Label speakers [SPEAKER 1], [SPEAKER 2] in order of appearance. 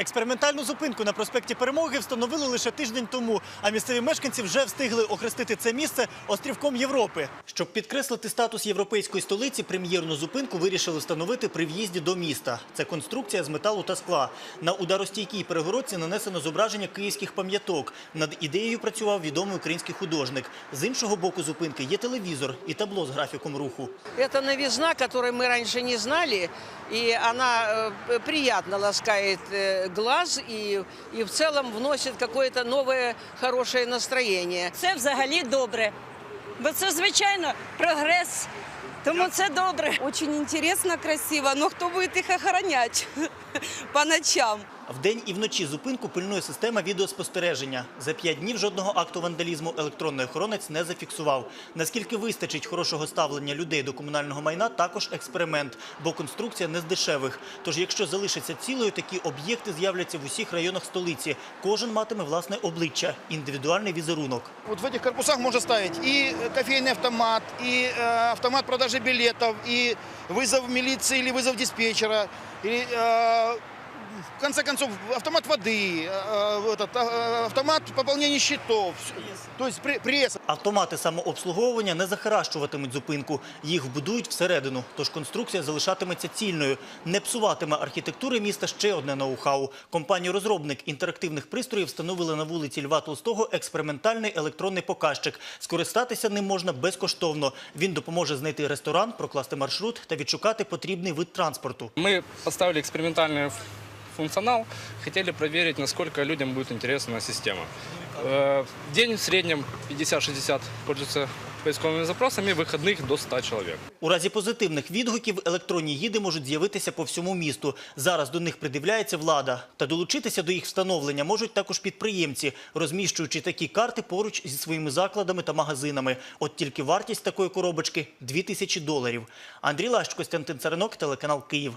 [SPEAKER 1] Експериментальну зупинку на проспекті Перемоги встановили лише тиждень тому, а місцеві мешканці вже встигли охрестити це місце острівком Європи. Щоб підкреслити статус європейської столиці, прем'єрну зупинку вирішили встановити при в'їзді до міста. Це конструкція з металу та скла. На ударостійкій перегородці нанесено зображення київських пам'яток. Над ідеєю працював відомий український художник. З іншого боку зупинки є телевізор і табло з графіком руху.
[SPEAKER 2] Это новизна, которой мы раньше не знали, и она э, приятно ласкает э, глаз і і в цілому вносить якесь нове хороше настроєння.
[SPEAKER 3] Це взагалі добре. Бо це, звичайно, прогрес. Тому це добре.
[SPEAKER 4] Очень интересно, красиво, но кто будет их охранять по ночам?
[SPEAKER 1] Вдень і вночі зупинку пильнує система відеоспостереження. За п'ять днів жодного акту вандалізму електронний охоронець не зафіксував. Наскільки вистачить хорошого ставлення людей до комунального майна, також експеримент, бо конструкція не з дешевих. Тож, якщо залишиться цілою, такі об'єкти з'являться в усіх районах столиці. Кожен матиме власне обличчя, індивідуальний візерунок.
[SPEAKER 5] Вот в этих корпусах можно ставить и кофейный автомат, и э, автомат продажи билетов, и вызов милиции или вызов диспетчера, или, э, в конце концов, автомат воды, э, этот, э, автомат пополнения счетов, то есть пре- пресс.
[SPEAKER 1] Автомати самообслуговування не захаращуватимуть зупинку. Їх вбудують всередину, тож конструкція залишатиметься цільною. Не псуватиме архітектури міста ще одне ноу-хау. Компанія-розробник інтерактивних пристроїв встановила на вулиці Льва Толстого експериментальний електронний показчик. Скористатися ним можна безкоштовно. Він допоможе знайти ресторан, прокласти маршрут та відшукати потрібний вид транспорту.
[SPEAKER 6] Мы поставили экспериментальный ф- функционал, хотели проверить, насколько людям будет интересна система. Э, В день в среднем 50-60 пользуются поисковыми запросами, выходных до 100 человек.
[SPEAKER 1] У разі позитивних відгуків електронні гіди можуть з'явитися по всьому місту. Зараз до них придивляється влада. Та долучитися до їх встановлення можуть також підприємці, розміщуючи такі карти поруч зі своїми закладами та магазинами. От тільки вартість такої коробочки – 2 тисячі доларів. Андрій Лащ, Костянтин Царинок, телеканал «Київ».